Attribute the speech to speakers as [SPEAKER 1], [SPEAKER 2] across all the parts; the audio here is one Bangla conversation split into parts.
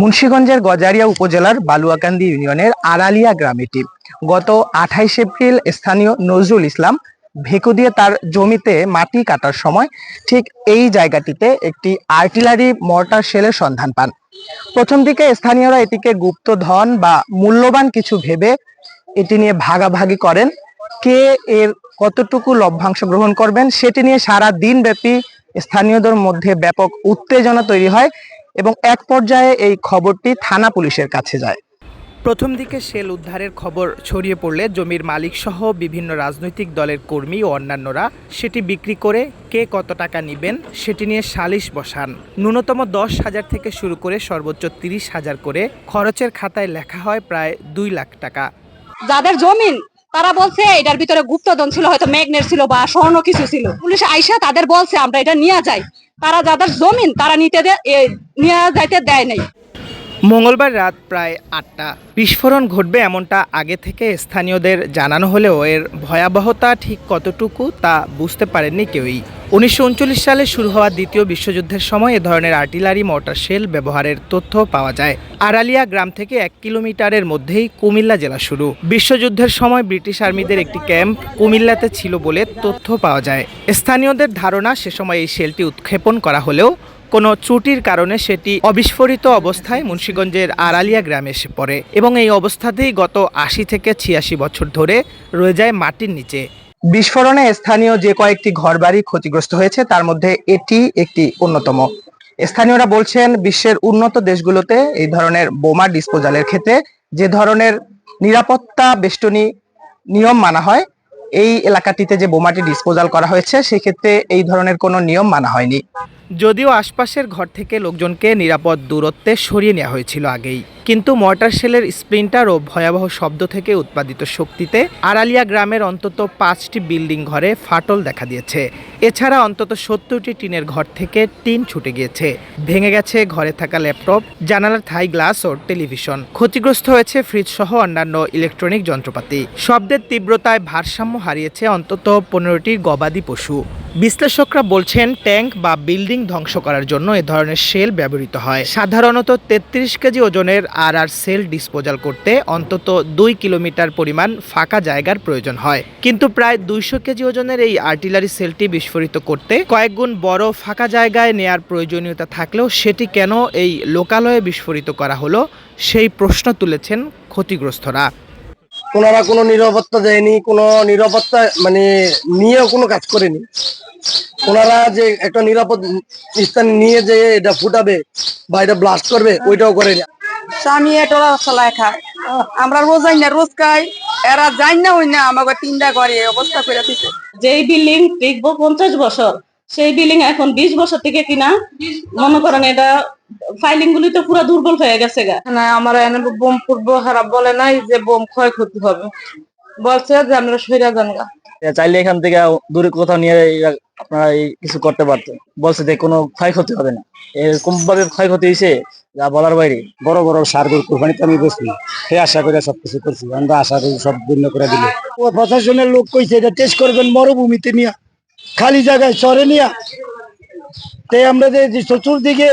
[SPEAKER 1] মুন্সিগঞ্জের গজারিয়া উপজেলার বালুয়াকান্দি ইউনিয়নের আড়ালিয়া গ্রাম এটি। গত আঠাইশ এপ্রিল স্থানীয় নজরুল ইসলাম ভেকু দিয়ে তার জমিতে মাটি কাটার সময় ঠিক এই জায়গাটিতে একটি আর্টিলারি মর্টার শেলের সন্ধান পান। প্রথম দিকে স্থানীয়রা এটিকে গুপ্তধন বা মূল্যবান কিছু ভেবে এটি নিয়ে ভাগাভাগি করেন। কে এর কতটুকু লভ্যাংশ গ্রহণ করবেন সেটি নিয়ে সারা দিন ব্যাপী স্থানীয়দের মধ্যে ব্যাপক উত্তেজনা তৈরি হয়। এবং এক পর্যায়ে এই খবরটি থানা পুলিশের কাছে যায়। প্রথম দিকে শেল উদ্ধারের খবর ছড়িয়ে পড়লে জমির মালিক সহ বিভিন্ন রাজনৈতিক দলের কর্মী ও অন্যান্যরা সেটি বিক্রি করে কে কত টাকা নেবেন সেটি নিয়ে সালিশ বসান। ন্যূনতম দশ হাজার থেকে শুরু করে সর্বোচ্চ তিরিশ হাজার করে খরচের খাতায় লেখা হয় প্রায় দুই লাখ টাকা।
[SPEAKER 2] যাদের জমিন তারা বলছে এটার ভিতরে গুপ্তধন ছিল হয়তো ম্যাগনেট ছিল বা স্বর্ণ কিছু ছিল। পুলিশ আইসা তাদের বলছে আমরা এটা নিয়ে যাই। তারা যাদের জমিন, তারা নিতে নিয়ে যাইতে দেয় নাই।
[SPEAKER 1] মঙ্গলবার রাত প্রায় আটটা। বিস্ফোরণ ঘটবে এমনটা আগে থেকে স্থানীয়দের জানানো হলেও এর ভয়াবহতা ঠিক কতটুকু তা বুঝতে পারেননি কেউই। উনিশশো উনচল্লিশ সালে শুরু হওয়া দ্বিতীয় বিশ্বযুদ্ধের সময় এ ধরনের আর্টিলারি মর্টার শেল ব্যবহারের তথ্য পাওয়া যায়। আড়ালিয়া গ্রাম থেকে এক কিলোমিটারের মধ্যেই কুমিল্লা জেলা শুরু। বিশ্বযুদ্ধের সময় ব্রিটিশ আর্মিদের একটি ক্যাম্প কুমিল্লাতে ছিল বলে তথ্য পাওয়া যায়। স্থানীয়দের ধারণা, সে সময় এই শেলটি উৎক্ষেপণ করা হলেও কোনো ত্রুটির কারণে সেটি অবিস্ফোরিত অবস্থায় মুন্সীগঞ্জের আড়ালিয়া গ্রামে এসে পড়ে এবং এই অবস্থাতেই গত আশি থেকে ছিয়াশি বছর ধরে রয়ে যায় মাটির নিচে। বিস্ফোরণে স্থানীয় যে কয়েকটি ঘরবাড়ি ক্ষতিগ্রস্ত হয়েছে, তার মধ্যে এটি একটি অন্যতম। স্থানীয়রা বলছেন, বিশ্বের উন্নত দেশগুলোতে এই ধরনের বোমা ডিসপোজালের ক্ষেত্রে যে ধরনের নিরাপত্তা বেষ্টনী নিয়ম মানা হয়, এই এলাকাটিতে যে বোমাটি ডিসপোজাল করা হয়েছে, সেক্ষেত্রে এই ধরনের কোনো নিয়ম মানা হয়নি। যদিও আশপাশের ঘর থেকে লোকজনকে নিরাপদ দূরত্বে সরিয়ে নেওয়া হয়েছিল আগেই। কিন্তু মর্টার শেলের স্প্লিন্টার ও ভয়াবহ শব্দ থেকে উৎপাদিত শক্তিতে আড়ালিয়া গ্রামের অন্তত পাঁচটি বিল্ডিং ঘরে ফাটল দেখা দিয়েছে। এছাড়া অন্তত সত্তরটি টিনের ঘর থেকে টিন ছুটে গিয়েছে। ভেঙে গেছে ঘরে থাকা ল্যাপটপ, জানালার থাই গ্লাস ও টেলিভিশন। ক্ষতিগ্রস্ত হয়েছে ফ্রিজ সহ অন্যান্য ইলেকট্রনিক যন্ত্রপাতি। শব্দের তীব্রতায় ভারসাম্য হারিয়েছে অন্তত পনেরোটি গবাদি পশু। বিশ্লেষকরা বলছেন ট্যাঙ্ক বা বিল্ডিং ধ্বংস করার জন্য এ ধরনের সেল ব্যবহৃত হয়। সাধারণত তেত্রিশ কেজি ওজনের আর আর সেল ডিসপোজাল করতে অন্তত দুই কিলোমিটার পরিমাণ ফাঁকা জায়গার প্রয়োজন হয়। কিন্তু প্রায় দুইশো কেজি ওজনের এই আর্টিলারি সেলটি বিস্ফোরিত করতে কয়েক গুণ বড় ফাঁকা জায়গায় নেয়ার প্রয়োজনীয়তা থাকলেও সেটি কেন এই লোকালয়ে বিস্ফোরিত করা হলো, সেই প্রশ্ন তুলেছেন ক্ষতিগ্রস্তরা।
[SPEAKER 3] ওনারা কোনো নিরাপত্তা দেয়নি, কোনো নিরাপত্তা মানে নিয়েও কোনো কাজ করেনি। ওনারা যে একটা নিরাপদ স্থানে নিয়ে যে এটা ফুটাবে বা এটা ব্লাস্ট করবে ওইটাও করেনি
[SPEAKER 2] স্বামী এটা চলায় খায়। আমরা রোজ যাই না রোজ খাই। এরা যাই না ওই না আমাকে তিনটা করে অবস্থা করে দিছে।
[SPEAKER 4] যেই বিল্ডিং টিকবো পঞ্চাশ বছর সেই বিল্ডিং এখন বিশ বছর থেকে কিনা মনে করেন এটা ফাইলিং গুলি তো পুরো দুর্বল হয়ে গেছে গা।
[SPEAKER 2] না আমার এনে বোম ফুটবো হারা বলে নাই যে বোম ক্ষয়ক্ষতি হবে। বলছে যে আমরা সইরা যান গা।
[SPEAKER 3] চাইলে এখান থেকে দূরে কোথাও নিয়ে আপনারা এই কিছু করতে পারতেন বলছে যে কোনো ক্ষয়ক্ষতি হবে না। এরকম ভাবে ক্ষয়ক্ষতি হয়েছে যা বলার বাইরে।
[SPEAKER 5] বড় বড় সার গরু কোরবানিতে আমি বসি সে আশা করে সবকিছু করছি আমরা আশা করি সব পূর্ণ করে দিল। ও প্রশাসনের লোক কইছে এটা টেস্ট করবেন মরুভূমিতে নিয়ে খালি জায়গায় চরে নিয়া। তাই আমরা যে চতুর্দিকে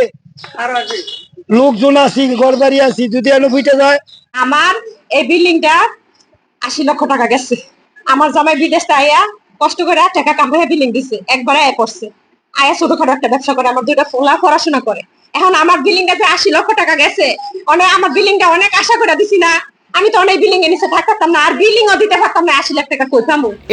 [SPEAKER 5] লোকজন আছি ঘর বাড়ি আছি যদি এনে ফুটে যায়।
[SPEAKER 2] আমার এই বিল্ডিংটা আশি লক্ষ টাকা গেছে। আমার জামাই বিদেশ আয়া কষ্ট করে টাকা কামাইয়া বিলিং দিছে, একবার আয় করছে। আয়া ছোটখাটো একটা ব্যবসা করে, আমার দুইটা ফোলা পড়াশোনা করে। এখন আমার বিলিংটা যে আশি লক্ষ টাকা গেছে অনেক আমার বিলিংটা অনেক আশা করে দিছি না। আমি তো অনেক বিল্ডিং এর থাকতাম না, আর বিল্ডিংও দিতে পারতাম না, আশি লাখ টাকা কই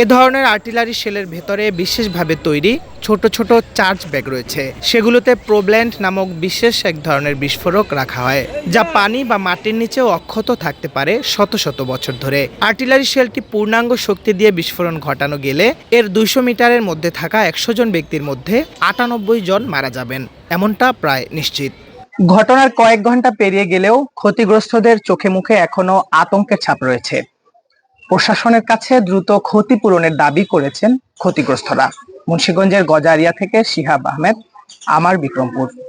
[SPEAKER 1] এ ধরনের আর্টিলারি শেলের ভেতরে বিশেষভাবে তৈরি ছোট ছোট চার্জ ব্যাগ রয়েছে। সেগুলোতে প্রোব্ল্যান্ড নামক বিশেষ এক ধরনের বিস্ফোরক রাখা হয়, যা পানি বা মাটির নিচেও অক্ষত থাকতে পারে শত শত বছর ধরে। আর্টিলারি শেলটি পূর্ণাঙ্গ শক্তি দিয়ে বিস্ফোরণ ঘটানো গেলে এর দুইশো মিটারের মধ্যে থাকা একশো জন ব্যক্তির মধ্যে আটানব্বই জন মারা যাবেন, এমনটা প্রায় নিশ্চিত। ঘটনার কয়েক ঘণ্টা পেরিয়ে গেলেও ক্ষতিগ্রস্তদের চোখে মুখে এখনও আতঙ্কের ছাপ রয়েছে। প্রশাসনের কাছে দ্রুত ক্ষতিপূরণের দাবি করেছেন ক্ষতিগ্রস্তরা। মুন্সিগঞ্জের গজারিয়া থেকে শিহাব আহমেদ, আমার বিক্রমপুর।